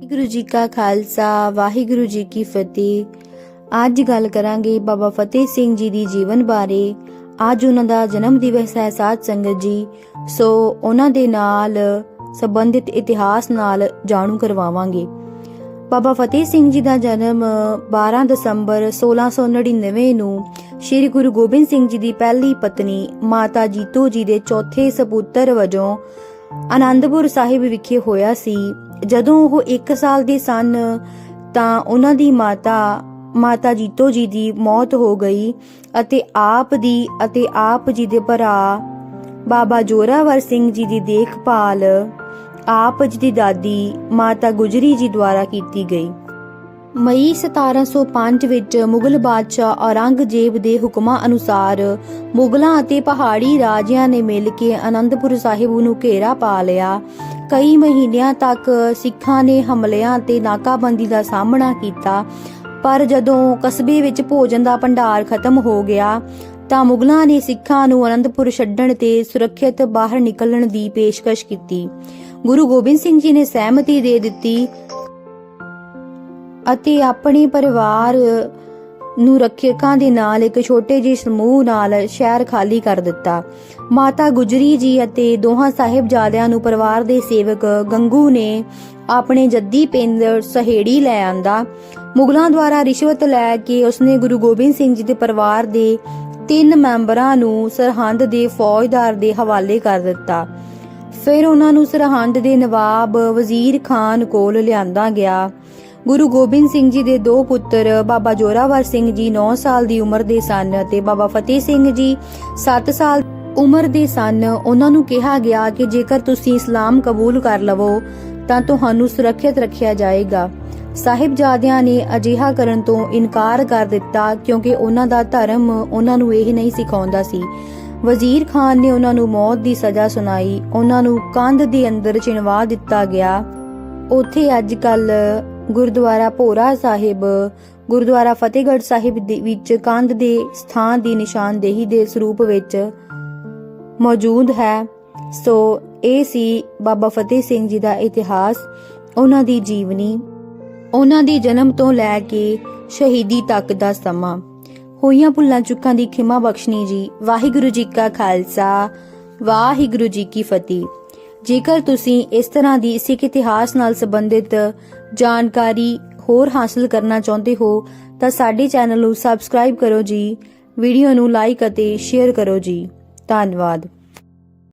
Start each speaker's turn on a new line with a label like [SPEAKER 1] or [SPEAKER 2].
[SPEAKER 1] ਵਾਹਿਗੁਰੂ ਜੀ ਕਾ ਖਾਲਸਾ, ਵਾਹਿਗੁਰੂ ਜੀ ਕੀ ਫਤਿਹ। ਅੱਜ ਗੱਲ ਕਰਾਂਗੇ ਬਾਬਾ ਫਤਿਹ ਸਿੰਘ ਜੀ ਦੀ ਜੀਵਨ ਬਾਰੇ। ਅੱਜ ਉਹਨਾਂ ਦਾ ਜਨਮ ਦਿਵਸ ਹੈ ਸਾਧ ਸੰਗਤ ਜੀ। ਸੋ ਉਹਨਾਂ ਦੇ ਨਾਲ ਸੰਬੰਧਿਤ ਇਤਿਹਾਸ ਨਾਲ ਜਾਣੂ ਕਰਵਾਵਾਂਗੇ। ਬਾਬਾ ਫਤਿਹ ਸਿੰਘ ਜੀ ਦਾ ਜਨਮ 12 ਦਸੰਬਰ 1699 ਨੂੰ ਸ੍ਰੀ ਗੁਰੂ ਗੋਬਿੰਦ ਸਿੰਘ ਜੀ ਦੀ ਪਹਿਲੀ ਪਤਨੀ ਮਾਤਾ ਜੀਤੋ ਜੀ ਦੇ ਚੌਥੇ ਸਪੁੱਤਰ ਵਜੋਂ ਆਨੰਦਪੁਰ ਸਾਹਿਬ ਵਿਖੇ ਹੋਇਆ ਸੀ। ਜਦੋਂ ਉਹ 1 ਸਾਲ ਦੇ ਸਨ, ਤਾਂ ਉਹਨਾਂ ਦੀ ਮਾਤਾ ਮਾਤਾ ਜੀਤੋ ਜੀ ਦੀ ਮੌਤ ਹੋ ਗਈ ਅਤੇ ਆਪ ਦੀ ਅਤੇ ਆਪ ਜੀ ਦੇ ਭਰਾ ਬਾਬਾ ਜੋਰਾਵਰ ਸਿੰਘ ਜੀ ਦੀ ਦੇਖਭਾਲ ਆਪ ਜੀ ਦੀ ਦਾਦੀ ਮਾਤਾ ਗੁਜਰੀ ਜੀ ਦੁਆਰਾ ਕੀਤੀ ਗਈ। ਮਈ 1705 ਵਿੱਚ ਮੁਗਲ ਬਾਦਸ਼ਾਹ ਔਰੰਗਜ਼ੇਬ ਦੇ ਹੁਕਮਾਂ ਅਨੁਸਾਰ ਮੁਗਲਾਂ ਅਤੇ ਪਹਾੜੀ ਰਾਜਿਆਂ ਨੇ ਮਿਲ ਕੇ ਅਨੰਦਪੁਰ ਸਾਹਿਬ ਨੂੰ ਘੇਰਾ ਪਾ ਲਿਆ ਕਈ ਮਹੀਨਿਆਂ ਤੱਕ ਸਿੱਖਾਂ ਨੇ ਹਮਲਿਆਂ ਤੇ ਨਾਕਾਬੰਦੀ ਦਾ ਸਾਹਮਣਾ ਕੀਤਾ। ਪਰ ਜਦੋਂ ਕਸਬੇ ਵਿੱਚ ਭੋਜਨ ਦਾ ਭੰਡਾਰ ਖਤਮ ਹੋ ਗਿਆ, ਤਾਂ ਮੁਗਲਾਂ ਨੇ ਸਿੱਖਾਂ ਨੂੰ ਅਨੰਦਪੁਰ ਛੱਡਣ ਤੇ ਸੁਰੱਖਿਅਤ ਬਾਹਰ ਨਿਕਲਣ ਦੀ ਪੇਸ਼ਕਸ਼ ਕੀਤੀ। ਗੁਰੂ ਗੋਬਿੰਦ ਸਿੰਘ ਜੀ ਨੇ ਸਹਿਮਤੀ ਦੇ ਦਿੱਤੀ ਅਤੇ ਆਪਣੇ ਪਰਿਵਾਰ ਨੂੰ ਰੱਖਿਅਕਾਂ ਦੇ ਨਾਲ ਇੱਕ ਛੋਟੇ ਜਿਹੇ ਸਮੂਹ ਨਾਲ ਸ਼ਹਿਰ ਖਾਲੀ ਕਰ ਦਿੱਤਾ। ਮਾਤਾ ਗੁਜਰੀ ਜੀ ਅਤੇ ਦੋਹਾਂ ਸਾਹਿਬਜ਼ਾਦਿਆਂ ਨੂੰ ਪਰਿਵਾਰ ਦੇ ਸੇਵਕ ਗੰਗੂ ਨੇ ਆਪਣੇ ਜੱਦੀ ਪਿੰਡ ਸਹੇੜੀ ਲੈ ਆਂਦਾ। ਮੁਗਲਾਂ ਦੁਆਰਾ ਰਿਸ਼ਵਤ ਲੈ ਕੇ ਉਸਨੇ ਗੁਰੂ ਗੋਬਿੰਦ ਸਿੰਘ ਜੀ ਦੇ ਪਰਿਵਾਰ ਦੇ ਤਿੰਨ ਮੈਂਬਰਾਂ ਨੂੰ ਸਰਹੰਦ ਦੇ ਫੌਜਦਾਰ ਦੇ ਹਵਾਲੇ ਕਰ ਦਿੱਤਾ। ਫਿਰ ਉਹਨਾਂ ਨੂੰ ਸਰਹੰਦ ਦੇ ਨਵਾਬ ਵਜ਼ੀਰ ਖਾਨ ਕੋਲ ਲਿਆਂਦਾ ਗਿਆ। ਗੁਰੂ ਗੋਬਿੰਦ ਸਿੰਘ ਜੀ ਦੇ ਦੋ ਪੁੱਤਰ, ਬਾਬਾ ਜੋਰਾਵਰ ਸਿੰਘ ਜੀ 9 ਸਾਲ ਦੀ ਉਮਰ ਦੇ ਸਨ ਅਤੇ ਬਾਬਾ ਫਤਿਹ ਸਿੰਘ ਜੀ 7 ਸਾਲ ਉਮਰ ਦੇ ਸਨ। ਉਹਨਾਂ ਨੂੰ ਕਿਹਾ ਗਿਆ ਕਿ ਜੇਕਰ ਤੁਸੀਂ ਇਸਲਾਮ ਕਬੂਲ ਕਰ ਲਵੋ, ਤਾਂ ਤੁਹਾਨੂੰ ਸੁਰੱਖਿਅਤ ਰੱਖਿਆ ਜਾਏਗਾ। ਸਾਹਿਬਜ਼ਾਦਿਆਂ ਨੇ ਅਜਿਹਾ ਕਰਨ ਤੋਂ ਇਨਕਾਰ ਕਰ ਦਿੱਤਾ ਕਿਉਂਕਿ ਉਹਨਾਂ ਦਾ ਧਰਮ ਉਹਨਾਂ ਨੂੰ ਇਹ ਨਹੀਂ ਸਿਖਾਉਂਦਾ ਸੀ। ਵਜ਼ੀਰ ਖਾਨ ਨੇ ਉਹਨਾਂ ਨੂੰ ਮੌਤ ਦੀ ਸਜ਼ਾ ਸੁਣਾਈ। ਉਹਨਾਂ ਨੂੰ ਕੰਧ ਦੇ ਅੰਦਰ ਚਿਣਵਾ ਦਿੱਤਾ ਗਿਆ। ਉੱਥੇ ਅੱਜ ਕੱਲ ਗੁਰਦੁਆਰਾ ਭੋਰਾ ਸਾਹਿਬ। ਗੁਰਦੁਆਰਾ ਫਤਿਹਗੜ੍ਹ ਸਾਹਿਬ ਦੇ ਵਿੱਚ ਕੰਧ ਦੇ ਸਥਾਨ ਦੀ ਨਿਸ਼ਾਨਦੇਹੀ ਦੇ ਸਰੂਪ ਵਿੱਚ ਮੌਜੂਦ ਹੈ। ਸੋ ਇਹ ਸੀ ਬਾਬਾ ਫਤਿਹ ਸਿੰਘ ਜੀ ਦਾ ਇਤਿਹਾਸ, ਉਹਨਾਂ ਦੀ ਜੀਵਨੀ, ਉਹਨਾਂ ਦੇ ਜਨਮ ਤੋਂ ਲੈ ਕੇ ਸ਼ਹੀਦੀ ਤੱਕ ਦਾ ਸਮਾਂ। ਹੋਈਆਂ ਭੁੱਲਾਂ ਚੁੱਕਾਂ ਦੀ ਖਿਮਾ ਬਖਸ਼ਣੀ ਜੀ। ਵਾਹਿਗੁਰੂ ਜੀ ਕਾ ਖਾਲਸਾ, ਵਾਹਿਗੁਰੂ ਜੀ ਕੀ ਫਤਿਹ। ਜੇਕਰ ਤੁਸੀਂ ਇਸ ਤਰ੍ਹਾਂ ਦੀ ਸਿੱਖ ਇਤਿਹਾਸ ਨਾਲ ਸੰਬੰਧਿਤ ਜਾਣਕਾਰੀ ਹੋਰ ਹਾਸਲ ਕਰਨਾ ਚਾਹੁੰਦੇ ਹੋ, ਤਾਂ ਸਾਡੇ ਚੈਨਲ ਨੂੰ ਸਬਸਕ੍ਰਾਈਬ ਕਰੋ ਜੀ, ਵੀਡੀਓ ਨੂੰ ਲਾਈਕ ਅਤੇ ਸ਼ੇਅਰ ਕਰੋ ਜੀ। ਧੰਨਵਾਦ।